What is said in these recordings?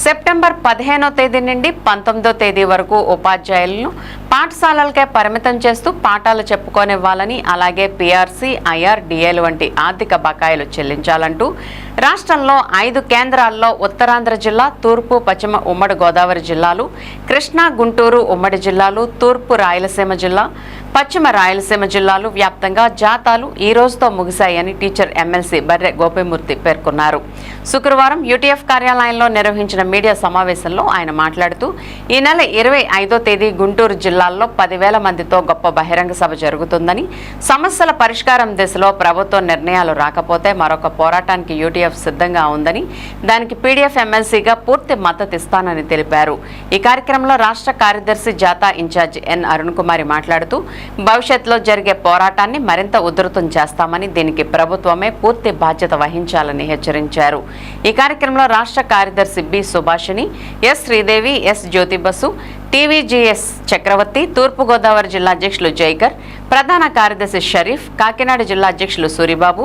September పదిహేనో తేదీ నుండి పంతొమ్మిదో తేదీ వరకు ఉపాధ్యాయులను పాఠశాలలకే పరిమితం చేస్తూ పాఠాలు చెప్పుకోనివ్వాలని అలాగే పీఆర్సీ ఐఆర్ డిఏలు వంటి ఆర్థిక బకాయిలు చెల్లించాలంటూ రాష్ట్రంలో ఐదు కేంద్రాల్లో ఉత్తరాంధ్ర జిల్లా తూర్పు పశ్చిమ ఉమ్మడి గోదావరి జిల్లాలు కృష్ణా గుంటూరు ఉమ్మడి జిల్లాలు తూర్పు రాయలసీమ జిల్లా పశ్చిమ రాయలసీమ జిల్లాలు వ్యాప్తంగా జాతాలు ఈ రోజుతో ముగిశాయని టీచర్ ఎమ్మెల్సీ బర్రె గోపిమూర్తి పేర్కొన్నారు. శుక్రవారం యూటీఎఫ్ కార్యాలయంలో నిర్వహించిన మీడియా సమావేశంలో ఆయన మాట్లాడుతూ ఈ నెల ఇరవై ఐదో తేదీ గుంటూరు జిల్లాల్లో పదివేల మందితో గొప్ప బహిరంగ సభ జరుగుతుందని సమస్యల పరిష్కారం దిశలో ప్రభుత్వ నిర్ణయాలు రాకపోతే మరొక పోరాటానికి యూటీఎఫ్ సిద్ధంగా ఉందని దానికి పీడీఎఫ్ ఎమ్మెల్సీగా పూర్తి మద్దతు ఇస్తానని తెలిపారు. ఈ కార్యక్రమంలో రాష్ట్ర కార్యదర్శి జాతా ఇన్ఛార్జ్ ఎన్ అరుణ్ కుమారి మాట్లాడుతూ భవిష్యత్తులో జరిగే పోరాటాన్ని మరింత ఉధృతం చేస్తామని దీనికి ప్రభుత్వమే పూర్తి బాధ్యత వహించాలని హెచ్చరించారు. ఈ కార్యక్రమంలో రాష్ట్ర కార్యదర్శి B Subhashini S Sridevi S Jyotibasu TVGS Chakravarthi Thurpugodavari జిల్లా అధ్యక్షులు జైకర్ ప్రధాన కార్యదర్శి షరీఫ్ కాకినాడ జిల్లా అధ్యక్షులు సూరిబాబు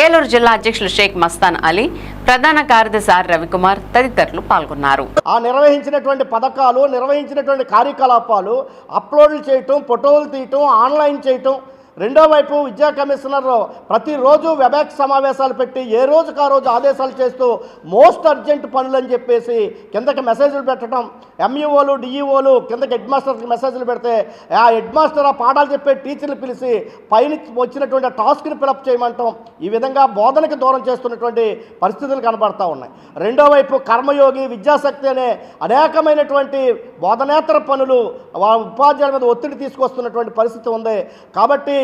ఏలూరు జిల్లా అధ్యక్షులు షేక్ మస్తాన్ అలీ ప్రధాన కార్యదర్శి ఆర్ రవికుమార్ తదితరులు పాల్గొన్నారు. ఆ నిర్వహించినటువంటి పథకాలు నిర్వహించినటువంటి కార్యకలాపాలు అప్లోడ్లు చేయటం ఫోటోలు తీయటం ఆన్లైన్ చేయటం రెండో వైపు విద్యా కమిషనర్ ప్రతిరోజు వెబాక్స్ సమావేశాలు పెట్టి ఏ రోజుకు ఆ రోజు ఆదేశాలు చేస్తూ మోస్ట్ అర్జెంట్ పనులు అని చెప్పేసి కిందకి మెసేజ్లు పెట్టడం ఎంఈఓలు డిఈఓలు కిందకి హెడ్ మాస్టర్కి మెసేజ్లు పెడితే ఆ హెడ్ మాస్టర్ ఆ పాఠాలు చెప్పే టీచర్లు పిలిచి పైన వచ్చినటువంటి టాస్క్ని ఫిలప్ చేయమంటాం. ఈ విధంగా బోధనకి దూరం చేస్తున్నటువంటి పరిస్థితులు కనబడతా ఉన్నాయి. రెండో వైపు కర్మయోగి విద్యాశక్తి అనే అనేకమైనటువంటి బోధనేతర పనులు ఉపాధ్యాయుల మీద ఒత్తిడి తీసుకొస్తున్నటువంటి పరిస్థితి ఉంది. కాబట్టి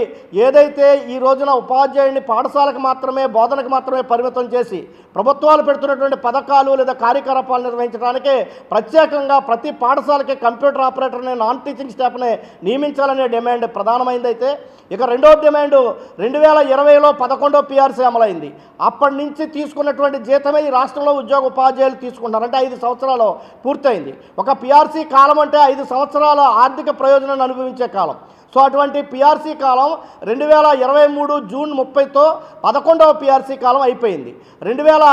ఏదైతే ఈ రోజున ఉపాధ్యాయుడిని పాఠశాలకు మాత్రమే బోధనకు మాత్రమే పరిమితం చేసి ప్రభుత్వాలు పెడుతున్నటువంటి పథకాలు లేదా కార్యకలాపాలు నిర్వహించడానికి ప్రత్యేకంగా ప్రతి పాఠశాలకి కంప్యూటర్ ఆపరేటర్ని నాన్ టీచింగ్ స్టాఫ్ని నియమించాలనే డిమాండ్ ప్రధానమైందైతే ఇక రెండో డిమాండ్ రెండు వేల ఇరవైలో పదకొండో పిఆర్సీ అమలైంది. అప్పటి నుంచి తీసుకున్నటువంటి జీతమే ఈ రాష్ట్రంలో ఉద్యోగ ఉపాధ్యాయులు తీసుకుంటున్నారు అంటే ఐదు సంవత్సరాలు పూర్తయింది. ఒక పిఆర్సీ కాలం అంటే ఐదు సంవత్సరాల ఆర్థిక ప్రయోజనాన్ని అనుభవించే కాలం. సో అటువంటి పిఆర్సీ కాలం రెండు వేల ఇరవై మూడు జూన్ ముప్పైతో పదకొండవ పిఆర్సీ కాలం అయిపోయింది. రెండు వేల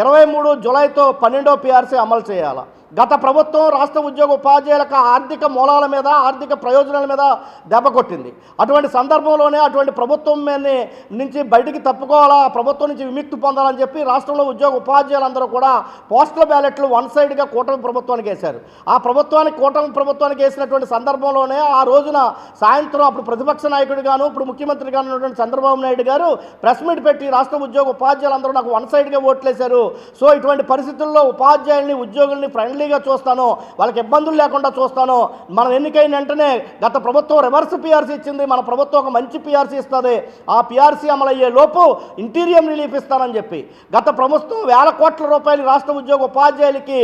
ఇరవై మూడు జులైతో పన్నెండవ పిఆర్సీ అమలు చేయాలి? గత ప్రభుత్వం రాష్ట్ర ఉద్యోగ ఉపాధ్యాయులకు ఆర్థిక మూలాల మీద ఆర్థిక ప్రయోజనాల మీద దెబ్బ కొట్టింది. అటువంటి సందర్భంలోనే అటువంటి ప్రభుత్వం మీద నుంచి బయటికి తప్పుకోవాలా ప్రభుత్వం నుంచి విముక్తి పొందాలని చెప్పి రాష్ట్రంలో ఉద్యోగ ఉపాధ్యాయులందరూ కూడా పోస్టల్ బ్యాలెట్లు వన్ సైడ్గా కూటమి ప్రభుత్వానికి వేశారు. ఆ ప్రభుత్వానికి కూటమి ప్రభుత్వానికి వేసినటువంటి సందర్భంలోనే ఆ రోజున సాయంత్రం అప్పుడు ప్రతిపక్ష నాయకుడిగాను ఇప్పుడు ముఖ్యమంత్రిగా ఉన్నటువంటి చంద్రబాబు నాయుడు గారు ప్రెస్ మీట్ పెట్టి రాష్ట్ర ఉద్యోగ ఉపాధ్యాయులందరూ నాకు వన్ సైడ్గా ఓట్లేశారు. సో ఇటువంటి పరిస్థితుల్లో ఉపాధ్యాయుల్ని ఉద్యోగుల్ని ఫ్రెండ్లీగా చూస్తాను వాళ్ళకి ఇబ్బందులు లేకుండా చూస్తాను మనం ఎన్నికైన వెంటనే గత ప్రభుత్వం రివర్స్ పిఆర్సీ ఇచ్చింది మన ప్రభుత్వం ఒక మంచి పిఆర్సీ ఇస్తుంది. ఆ పిఆర్సీ అమలయ్యే లోపు ఇంటీరియం రిలీఫ్ ఇస్తానని చెప్పి. గత ప్రభుత్వం వేల కోట్ల రూపాయలు రాష్ట్ర ఉద్యోగ ఉపాధ్యాయులకి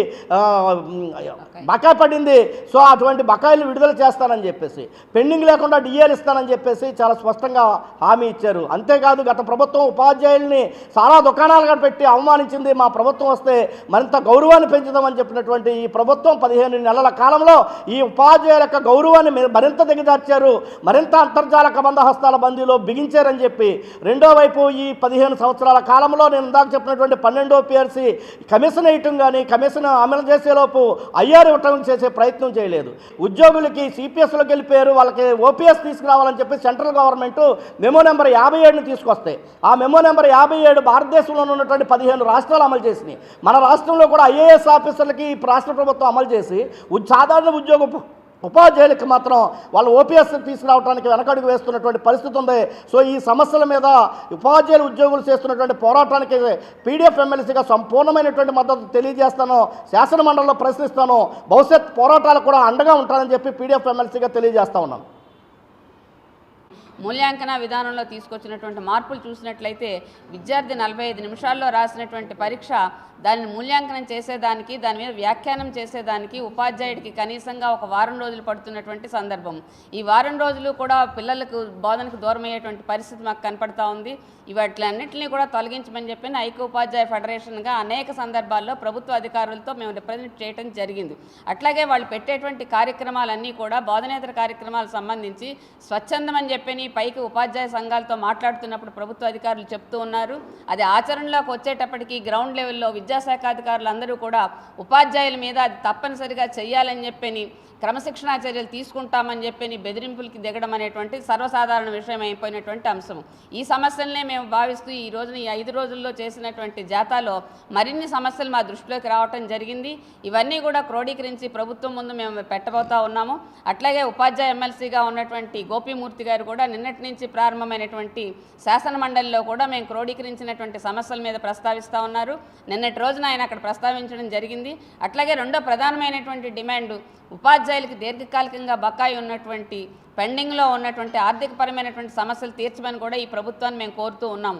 బకాయి పడింది. సో అటువంటి బకాయిలు విడుదల చేస్తానని చెప్పేసి. పెండింగ్ లేకుండా డిఏలు ఇస్తానని చెప్పేసి చాలా స్పష్టంగా హామీ ఇచ్చారు. అంతేకాదు గత ప్రభుత్వం ఉపాధ్యాయుల్ని చాలా దుకాణాలుగా పెట్టి అవమానించింది. మా ప్రభుత్వం వస్తే మరింత గౌరవాన్ని పెంచుదామని చెప్పినటువంటి ఈ ప్రభుత్వం పదిహేను నెలల కాలంలో ఈ ఉపాధ్యాయుల యొక్క గౌరవాన్ని మరింత దిగజార్చారు. మరింత అంతర్జాల కబంధ హస్తాల బందీలో బిగించారని చెప్పి. రెండో వైపు ఈ పదిహేను సంవత్సరాల కాలంలో నేను ఇందాక చెప్పినటువంటి పన్నెండో పిఆర్సీ కమిషన్ వేయటం కానీ కమిషన్ అమలు చేసేలోపు ఐఆర్ ఇవ్వటం చేసే ప్రయత్నం చేయలేదు. ఉద్యోగులకి సిపిఎస్లోకి వెళ్ళిపోయారు వాళ్ళకి ఓపీఎస్ తీసుకురావాలని చెప్పి సెంట్రల్ గవర్నమెంట్ మెమో నెంబర్ యాభై ఏడుని తీసుకొస్తాయి ఆ మెమో నెంబర్ యాభై ఏడు భారతదేశంలో ఉన్నటువంటి పదిహేను రాష్ట్రాలు అమలు చేసినాయి. మన రాష్ట్రంలో కూడా ఐఏఎస్ ఆఫీసర్లకి రాష్ట్ర ప్రభుత్వం అమలు చేసి సాధారణ ఉద్యోగ ఉప- ఉపాధ్యాయులకు మాత్రం వాళ్ళు ఓపీఎస్ తీసుకురావడానికి వెనకడుగు వేస్తున్నటువంటి పరిస్థితి ఉంది. సో ఈ సమస్యల మీద ఉపాధ్యాయులు ఉద్యోగులు చేస్తున్నటువంటి పోరాటానికి పీడిఎఫ్ ఎమ్మెల్సీగా సంపూర్ణమైనటువంటి మద్దతు తెలియజేస్తాను. శాసన మండలిలో ప్రశ్నిస్తాను. భవిష్యత్ పోరాటాలు కూడా అండగా ఉంటానని చెప్పి పీడిఎఫ్ ఎమ్మెల్సీగా తెలియజేస్తా ఉన్నాను. మూల్యాంకన విధానంలో తీసుకొచ్చినటువంటి మార్పులు చూసినట్లయితే విద్యార్థి నలభై ఐదు నిమిషాల్లో రాసినటువంటి పరీక్ష దానిని మూల్యాంకనం చేసేదానికి దాని మీద వ్యాఖ్యానం చేసేదానికి ఉపాధ్యాయుడికి కనీసంగా ఒక వారం రోజులు పడుతున్నటువంటి సందర్భం. ఈ వారం రోజులు కూడా పిల్లలకు బోధనకు దూరమయ్యేటువంటి పరిస్థితి మాకు కనపడతా ఉంది. ఇవాటిలన్నింటినీ కూడా తొలగించమని చెప్పిన ఐక్య ఉపాధ్యాయ ఫెడరేషన్గా అనేక సందర్భాల్లో ప్రభుత్వ అధికారులతో మేము రిప్రజెంట్ చేయడం జరిగింది. అట్లాగే వాళ్ళు పెట్టేటువంటి కార్యక్రమాలన్నీ కూడా బోధనేతర కార్యక్రమాలకు సంబంధించి స్వచ్ఛందం అని చెప్పని పైకి ఉపాధ్యాయ సంఘాలతో మాట్లాడుతున్నప్పుడు ప్రభుత్వ అధికారులు చెప్తూ ఉన్నారు. అది ఆచరణలోకి వచ్చేటప్పటికి గ్రౌండ్ లెవెల్లో విద్యాశాఖాధికారులు అందరూ కూడా ఉపాధ్యాయుల మీద అది తప్పనిసరిగా చేయాలని చెప్పని క్రమశిక్షణా చర్యలు తీసుకుంటామని చెప్పని బెదిరింపులకి దిగడం అనేటువంటి సర్వసాధారణ విషయం అయిపోయినటువంటి అంశం ఈ సమస్యలనే మేము భావిస్తూ ఈ రోజున ఈ ఐదు రోజుల్లో చేసినటువంటి జాతాలో మరిన్ని సమస్యలు మా దృష్టిలోకి రావటం జరిగింది. ఇవన్నీ కూడా క్రోడీకరించి ప్రభుత్వం ముందు మేము పెట్టబోతా ఉన్నాము. అట్లాగే ఉపాధ్యాయ ఎమ్మెల్సీగా ఉన్నటువంటి గోపీమూర్తి గారు కూడా నిన్నటి నుంచి ప్రారంభమైనటువంటి శాసన మండలిలో కూడా మేము క్రోడీకరించినటువంటి సమస్యల మీద ప్రస్తావిస్తూ ఉన్నారు. నిన్నటి రోజున ఆయన అక్కడ ప్రస్తావించడం జరిగింది. అట్లాగే రెండో ప్రధానమైనటువంటి డిమాండ్ ఉపాధ్యాయులకి దీర్ఘకాలికంగా బకాయి ఉన్నటువంటి పెండింగ్లో ఉన్నటువంటి ఆర్థికపరమైనటువంటి సమస్యలు తీర్చమని కూడా ఈ ప్రభుత్వాన్ని మేము కోరుతూ ఉన్నాం